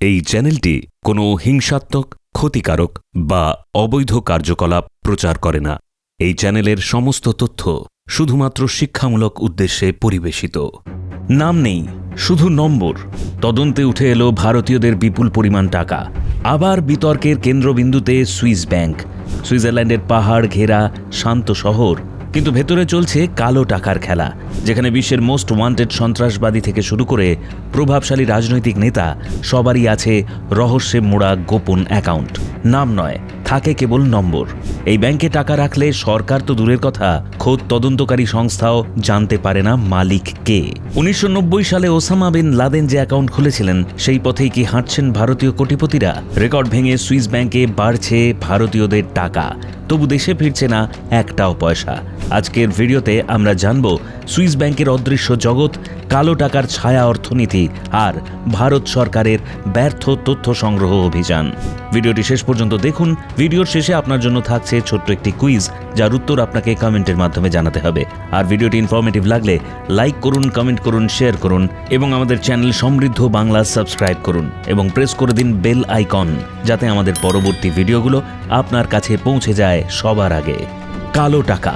এই চ্যানেলটি কোনো হিংসাত্মক, ক্ষতিকারক বা অবৈধ কার্যকলাপ প্রচার করে না। এই চ্যানেলের সমস্ত তথ্য শুধুমাত্র শিক্ষামূলক উদ্দেশ্যে পরিবেশিত। নাম নেই, শুধু নম্বর। তদন্তে উঠে এলো ভারতীয়দের বিপুল পরিমাণ টাকা। আবার বিতর্কের কেন্দ্রবিন্দুতে সুইস ব্যাংক। সুইজারল্যান্ডের পাহাড় ঘেরা শান্ত শহর কিন্তু ভেতরে চলছে কালো টাকার খেলা, যেখানে বিশ্বের মোস্ট ওয়ান্টেড সন্ত্রাসবাদী থেকে শুরু করে প্রভাবশালী রাজনৈতিক নেতা সবারই আছে রহস্যে মোড়া গোপন অ্যাকাউন্ট। নাম নয় থাকে কেবল নম্বর। এই ব্যাংকে টাকা রাখলে সরকার তো দূরের কথা, খোদ তদন্তকারী সংস্থাও জানতে পারে না মালিক কে। উনিশশো নব্বই সালে ওসামা বিন লাদেন যে অ্যাকাউন্ট খুলেছিলেন, সেই পথেই কি হাঁটছেন ভারতীয় কোটিপতিরা? রেকর্ড ভেঙে সুইস ব্যাংকে বাড়ছে ভারতীয়দের টাকা। তবু দেশে ফিরছে না একটাও পয়সা। আজকের ভিডিওতে আমরা জানব, সুইস ব্যাংকের অদৃশ্য জগৎ, কালো টাকার ছায়া অর্থনীতি আর ভারত সরকারের ব্যর্থ তথ্য সংগ্রহ অভিযান। ভিডিওটি শেষ পর্যন্ত দেখুন ভিডিওর শেষে আপনার জন্য থাকছে ছোট্ট একটি কুইজ, যার উত্তর আপনাকে কমেন্টের মাধ্যমে জানাতে হবে। আর ভিডিওটি ইনফরমেটিভ লাগলে লাইক করুন কমেন্ট করুন শেয়ার করুন, এবং আমাদের চ্যানেল সমৃদ্ধ বাংলা সাবস্ক্রাইব করুন, এবং প্রেস করে দিন বেল আইকন যাতে আমাদের পরবর্তী ভিডিওগুলো আপনার কাছে পৌঁছে যায় সবার আগে। কালো টাকা।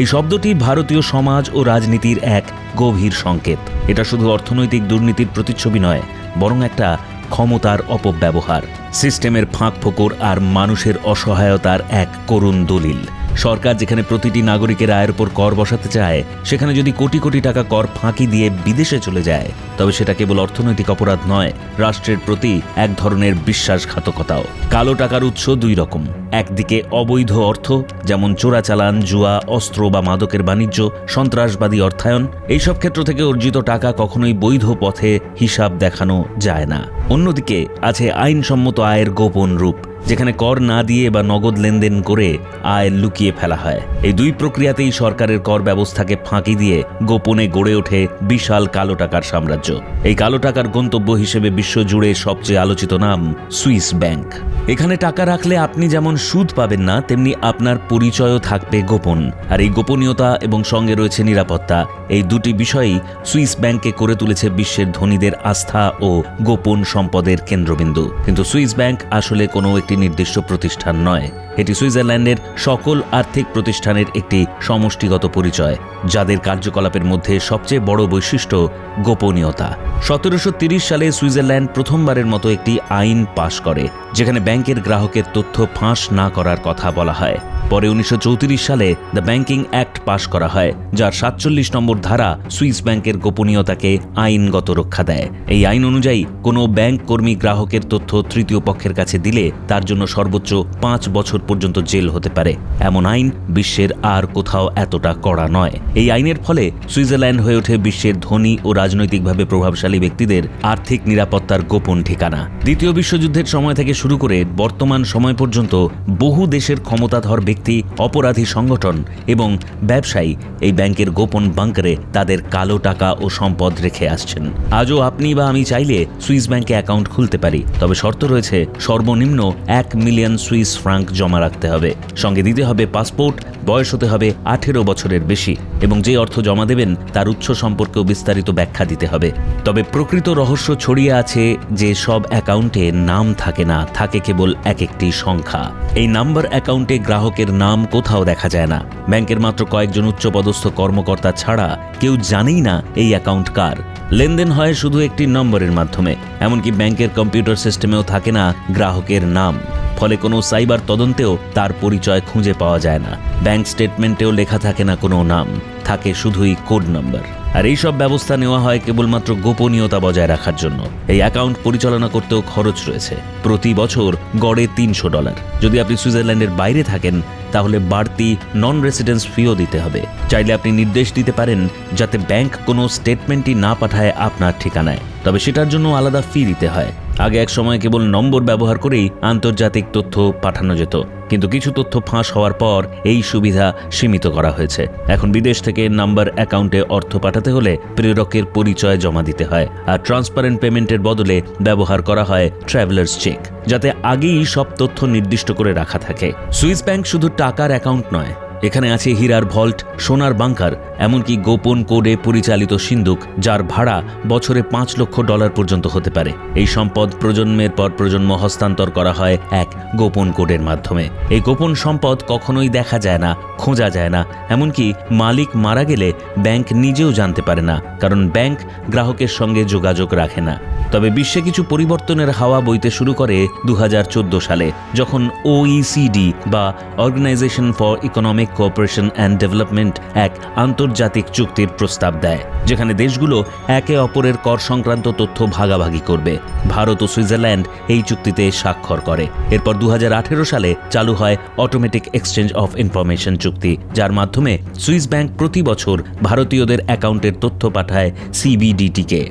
এই শব্দটি ভারতীয় সমাজ ও রাজনীতির এক গভীর সংকেত। এটা শুধু অর্থনৈতিক দুর্নীতির প্রতিচ্ছবি নয়, বরং একটা ক্ষমতার অপব্যবহার সিস্টেমের ফাঁক ফোকর আর মানুষের অসহায়তার এক করুণ দলিল। সরকার যেখানে প্রতিটি নাগরিকের আয়ের উপর কর বসাতে চায়, সেখানে যদি কোটি কোটি টাকা কর ফাঁকি দিয়ে বিদেশে চলে যায়, তবে সেটা কেবল অর্থনৈতিক অপরাধ নয়, রাষ্ট্রের প্রতি এক ধরনের বিশ্বাসঘাতকতাও। কালো টাকার উৎস দুই রকম। একদিকে অবৈধ অর্থ, যেমন চোরাচালান, জুয়া, অস্ত্র বা মাদকের বাণিজ্য, সন্ত্রাসবাদী অর্থায়ন, এইসব ক্ষেত্র থেকে অর্জিত টাকা কখনোই বৈধ পথে হিসাব দেখানো যায় না। অন্যদিকে আছে আইনসম্মত আয়ের গোপন রূপ। যেখানে কর না দিয়ে বা নগদ লেনদেন করে আয় লুকিয়ে ফেলা হয়। এই দুই প্রক্রিয়াতেই সরকারের কর ব্যবস্থাকে ফাঁকি দিয়ে গোপনে গড়ে ওঠে বিশাল কালো টাকার সাম্রাজ্য। এই কালো টাকার গন্তব্য হিসেবে বিশ্বজুড়ে সবচেয়ে আলোচিত নাম সুইস ব্যাংক। এখানে টাকা রাখলে আপনি যেমন সুদ পাবেন না, তেমনি আপনার পরিচয়ও থাকবে গোপন। আর এই গোপনীয়তা এবং সঙ্গে রয়েছে নিরাপত্তা। এই দুটি বিষয়ই সুইস ব্যাংকে করে তুলেছে বিশ্বের ধনীদের আস্থা ও গোপন সম্পদের কেন্দ্রবিন্দু। কিন্তু সুইস ব্যাংক আসলে কোনো একটি নির্দিষ্ট প্রতিষ্ঠান নয়। এটি সুইজারল্যান্ডের সকল আর্থিক প্রতিষ্ঠানের একটি সমষ্টিগত পরিচয়, যাদের কার্যকলাপের মধ্যে সবচেয়ে বড় বৈশিষ্ট্য গোপনীয়তা। সতেরোশো সালে সুইজারল্যান্ড প্রথমবারের মতো একটি আইন পাশ করে, যেখানে ব্যাংকের গ্রাহকের তথ্য ফাঁস না করার কথা বলা হয়। পরে উনিশশো চৌত্রিশ সালে দ্য ব্যাংকিং অ্যাক্ট পাশ করা হয়, যার সাতচল্লিশ নম্বর ধারা সুইস ব্যাংকের গোপনীয়তাকে আইনগত রক্ষা দেয়। এই আইন অনুযায়ী, কোনো ব্যাংক কর্মী গ্রাহকের তথ্য তৃতীয় পক্ষের কাছে দিলে তার জন্য সর্বোচ্চ পাঁচ বছর পর্যন্ত জেল হতে পারে। এমন আইন বিশ্বের আর কোথাও এতটা কড়া নয়। এই আইনের ফলে সুইজারল্যান্ড হয়ে ওঠে বিশ্বের ধনী ও রাজনৈতিকভাবে প্রভাবশালী ব্যক্তিদের আর্থিক নিরাপত্তার গোপন ঠিকানা। দ্বিতীয় বিশ্বযুদ্ধের সময় থেকে শুরু করে বর্তমান সময় পর্যন্ত বহু দেশের ক্ষমতাধর ব্যক্তি, অপরাধী সংগঠন এবং ব্যবসায়ী এই ব্যাংকের গোপন বাংকারে তাদের কালো টাকা ও সম্পদ রেখে আসছেন। আজও আপনি বা আমি চাইলে সুইস ব্যাংকে অ্যাকাউন্ট খুলতে পারি। তবে শর্ত রয়েছে সর্বনিম্ন এক মিলিয়ন সুইস ফ্রাঙ্ক জমা। রাখতে হবে। সঙ্গে দিতে হবে পাসপোর্ট, বয়স হতে হবে আঠেরো বছরের বেশি, এবং যে অর্থ জমা দেবেন তার উৎস সম্পর্কেও বিস্তারিত ব্যাখ্যা দিতে হবে। তবে প্রকৃত রহস্য ছড়িয়ে আছে যে সব অ্যাকাউন্টে নাম থাকে না, থাকে কেবল এক একটি সংখ্যা। এই নাম্বার অ্যাকাউন্টে গ্রাহকের নাম কোথাও দেখা যায় না। ব্যাংকের মাত্র কয়েকজন উচ্চপদস্থ কর্মকর্তা ছাড়া কেউ জানেই না এই অ্যাকাউন্ট কার। লেনদেন হয় শুধু একটি নম্বরের মাধ্যমে, এমনকি ব্যাংকের কম্পিউটার সিস্টেমেও থাকে না গ্রাহকের নাম। ফলে কোনো সাইবার তদন্তেও তার পরিচয় খুঁজে পাওয়া যায় না। ব্যাংক স্টেটমেন্টেও লেখা থাকে না কোনো নাম। থাকে শুধুই কোড নম্বর। আর এই সব ব্যবস্থা নেওয়া হয় কেবলমাত্র গোপনীয়তা বজায় রাখার জন্য। এই অ্যাকাউন্ট পরিচালনা করতেও খরচ রয়েছে। প্রতি বছর গড়ে তিনশো ডলার। যদি আপনি সুইজারল্যান্ডের বাইরে থাকেন, তাহলে বাড়তি নন রেসিডেন্স ফিও দিতে হবে। চাইলে আপনি নির্দেশ দিতে পারেন যাতে ব্যাংক কোনো স্টেটমেন্টই না পাঠায় আপনার ঠিকানায়। তবে সেটার জন্য আলাদা ফি দিতে হয়। আগে এক সময় কেবল নম্বর ব্যবহার করেই আন্তর্জাতিক তথ্য পাঠানো যেত। কিন্তু কিছু তথ্য ফাঁস হওয়ার পর এই সুবিধা সীমিত করা হয়েছে। এখন বিদেশ থেকে নাম্বার অ্যাকাউন্টে অর্থ পাঠাতে হলে প্রেরকের পরিচয় জমা দিতে হয় আর ট্রান্সপারেন্ট পেমেন্টের বদলে ব্যবহার করা হয় ট্রাভেলার্স চেক, যাতে আগেই সব তথ্য নির্দিষ্ট করে রাখা থাকে। সুইস ব্যাংক শুধু টাকার অ্যাকাউন্ট নয় এখানে আছে হীরার ভল্ট, সোনার বাংকার, এমনকি গোপন কোডে পরিচালিত সিন্দুক যার ভাড়া বছরে পাঁচ লক্ষ ডলার পর্যন্ত হতে পারে। এই সম্পদ প্রজন্মের পর প্রজন্ম হস্তান্তর করা হয় এক গোপন কোডের মাধ্যমে। এই গোপন সম্পদ কখনোই দেখা যায় না, খোঁজা যায় না, এমনকি মালিক মারা গেলে ব্যাংক নিজেও জানতে পারে না, কারণ ব্যাংক গ্রাহকের সঙ্গে যোগাযোগ রাখে না। তবে বিশ্বে কিছু পরিবর্তনের হাওয়া বইতে শুরু করে দু হাজার চোদ্দ সালে, যখন ওইসিডি বা organisation for economic cooperation and development এক আন্তর্জাতিক চুক্তির প্রস্তাব দেয়, যেখানে দেশগুলো একে অপরের কর সংক্রান্ত তথ্য ভাগাভাগি করবে। ভারত ও সুইজারল্যান্ড এই চুক্তিতে স্বাক্ষর করে। এরপর দু হাজার আঠেরো সালে চালু হয় অটোমেটিক এক্সচেঞ্জ অফ ইনফরমেশন চুক্তি, যার মাধ্যমে সুইস ব্যাংক প্রতি বছর ভারতীয়দের অ্যাকাউন্টের তথ্য পাঠায় সিবিডিটিকে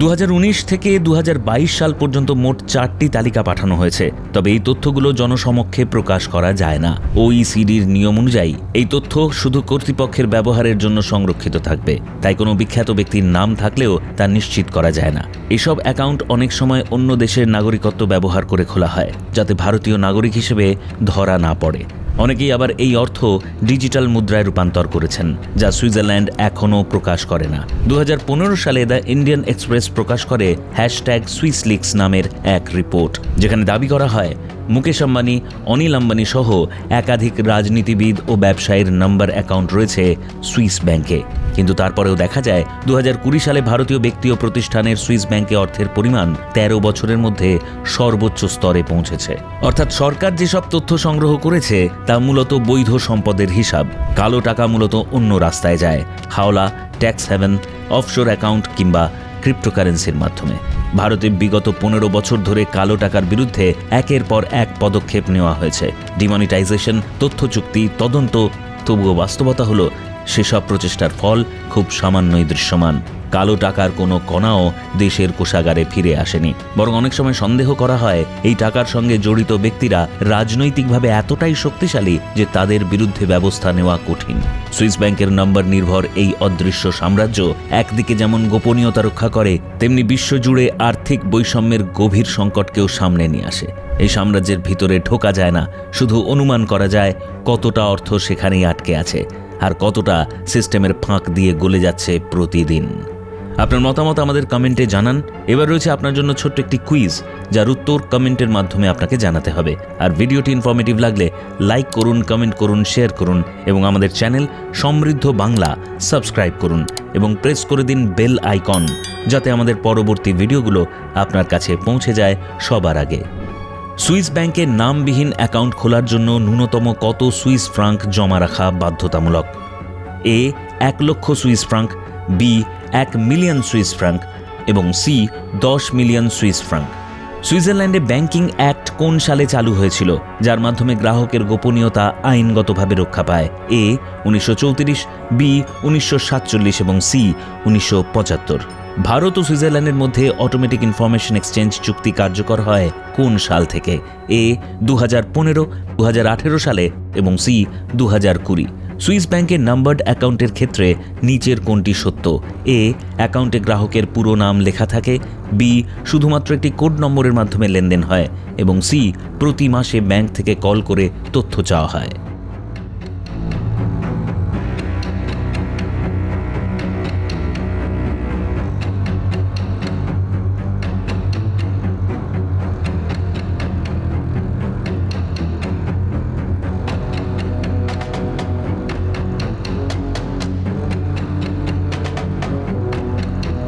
দু হাজার উনিশ থেকে দু হাজার বাইশ সাল পর্যন্ত মোট চারটি তালিকা পাঠানো হয়েছে। তবে এই তথ্যগুলো জনসমক্ষে প্রকাশ করা যায় না। ওইসিডির নিয়ম অনুযায়ী এই তথ্য শুধু কর্তৃপক্ষের ব্যবহারের জন্য সংরক্ষিত থাকবে। তাই কোনো বিখ্যাত ব্যক্তির নাম থাকলেও তা নিশ্চিত করা যায় না। এসব অ্যাকাউন্ট অনেক সময় অন্য দেশের নাগরিকত্ব ব্যবহার করে খোলা হয়, যাতে ভারতীয় নাগরিক হিসেবে ধরা না পড়ে। অনেকেই আবার এই অর্থ ডিজিটাল মুদ্রায় রূপান্তর করেছেন, যা সুইজারল্যান্ড এখনও প্রকাশ করে না। দু হাজার পনেরো সালে দ্য ইন্ডিয়ান এক্সপ্রেস প্রকাশ করে হ্যাশট্যাগ সুইসলিক্স নামের এক রিপোর্ট, যেখানে দাবি করা হয় মুকেশ আম্বানি, অনিল আম্বানি সহ একাধিক রাজনীতিবিদ ও ব্যবসায়ীর নাম্বার অ্যাকাউন্ট রয়েছে সুইস ব্যাংকে। কিন্তু তারপরেও দেখা যায় দু হাজার কুড়ি সালে ভারতীয় ব্যক্তি ও প্রতিষ্ঠানের সুইস ব্যাংকে অর্থের পরিমাণ ১৩ বছরের মধ্যে সর্বোচ্চ স্তরে পৌঁছেছে। অর্থাৎ সরকার যেসব তথ্য সংগ্রহ করেছে, তা মূলত বৈধ সম্পদের হিসাব। কালো টাকা মূলত অন্য রাস্তায় যায়, হাওলা, ট্যাক্স হ্যাভেন, অফশোর অ্যাকাউন্ট কিংবা ক্রিপ্টোকারেন্সির মাধ্যমে। ভারতে বিগত পনেরো বছর ধরে কালো টাকার বিরুদ্ধে একের পর এক পদক্ষেপ নেওয়া হয়েছে। ডিমনিটাইজেশন তথ্য চুক্তি তদন্ত, তবুও বাস্তবতা হলো সেসব প্রচেষ্টার ফল খুব সামান্যই দৃশ্যমান। কালো টাকার কোনো কণাও দেশের কোষাগারে ফিরে আসেনি। বরং অনেক সময় সন্দেহ করা হয়, এই টাকার সঙ্গে জড়িত ব্যক্তিরা রাজনৈতিকভাবে এতটাই শক্তিশালী যে তাদের বিরুদ্ধে ব্যবস্থা নেওয়া কঠিন। সুইস ব্যাংকের নম্বর নির্ভর এই অদৃশ্য সাম্রাজ্য একদিকে যেমন গোপনীয়তা রক্ষা করে, তেমনি বিশ্বজুড়ে আর্থিক বৈষম্যের গভীর সংকটকেও সামনে নিয়ে আসে। এই সাম্রাজ্যের ভিতরে ঢোকা যায় না, শুধু অনুমান করা যায় কতটা অর্থ সেখানেই আটকে আছে। আর কতটা সিস্টেমের ফাঁক দিয়ে গলে যাচ্ছে প্রতিদিন। আপনার মতামত আমাদের কমেন্টে জানান। এবার রয়েছে আপনার জন্য ছোট্ট একটি কুইজ, যার উত্তর কমেন্টের মাধ্যমে আপনাকে জানাতে হবে। আর ভিডিওটি ইনফরমেটিভ লাগলে লাইক করুন কমেন্ট করুন শেয়ার করুন এবং আমাদের চ্যানেল সমৃদ্ধ বাংলা সাবস্ক্রাইব করুন এবং প্রেস করে দিন বেল আইকন যাতে আমাদের পরবর্তী ভিডিওগুলো আপনার কাছে পৌঁছে যায় সবার আগে। সুইস ব্যাংকে নামবিহীন অ্যাকাউন্ট খোলার জন্য ন্যূনতম কত সুইস ফ্রাঙ্ক জমা রাখা বাধ্যতামূলক? এ, এক লক্ষ সুইস ফ্রাঙ্ক, বি, এক মিলিয়ন সুইস ফ্রাঙ্ক এবং সি, দশ মিলিয়ন সুইস ফ্রাঙ্ক। সুইজারল্যান্ডে ব্যাংকিং অ্যাক্ট কোন সালে চালু হয়েছিল, যার মাধ্যমে গ্রাহকের গোপনীয়তা আইনগতভাবে রক্ষা পায়? এ, উনিশশো চৌত্রিশ, বি, উনিশশো সাতচল্লিশ এবং সি, উনিশশো পঁচাত্তর। ভারত ও সুইজারল্যান্ডের মধ্যে অটোমেটিক ইনফরমেশন এক্সচেঞ্জ চুক্তি কার্যকর হয় কোন সাল থেকে? এ দু হাজার পনেরো দু সালে এবং সি দু হাজার কুড়ি। সুইস ব্যাংকের নাম্বার্ড অ্যাকাউন্টের ক্ষেত্রে নিচের কোনটি সত্য? এ, অ্যাকাউন্টে গ্রাহকের পুরো নাম লেখা থাকে। বি, শুধুমাত্র একটি কোড নম্বরের মাধ্যমে লেনদেন হয়। এবং সি, প্রতি মাসে ব্যাংক থেকে কল করে তথ্য চাওয়া হয়।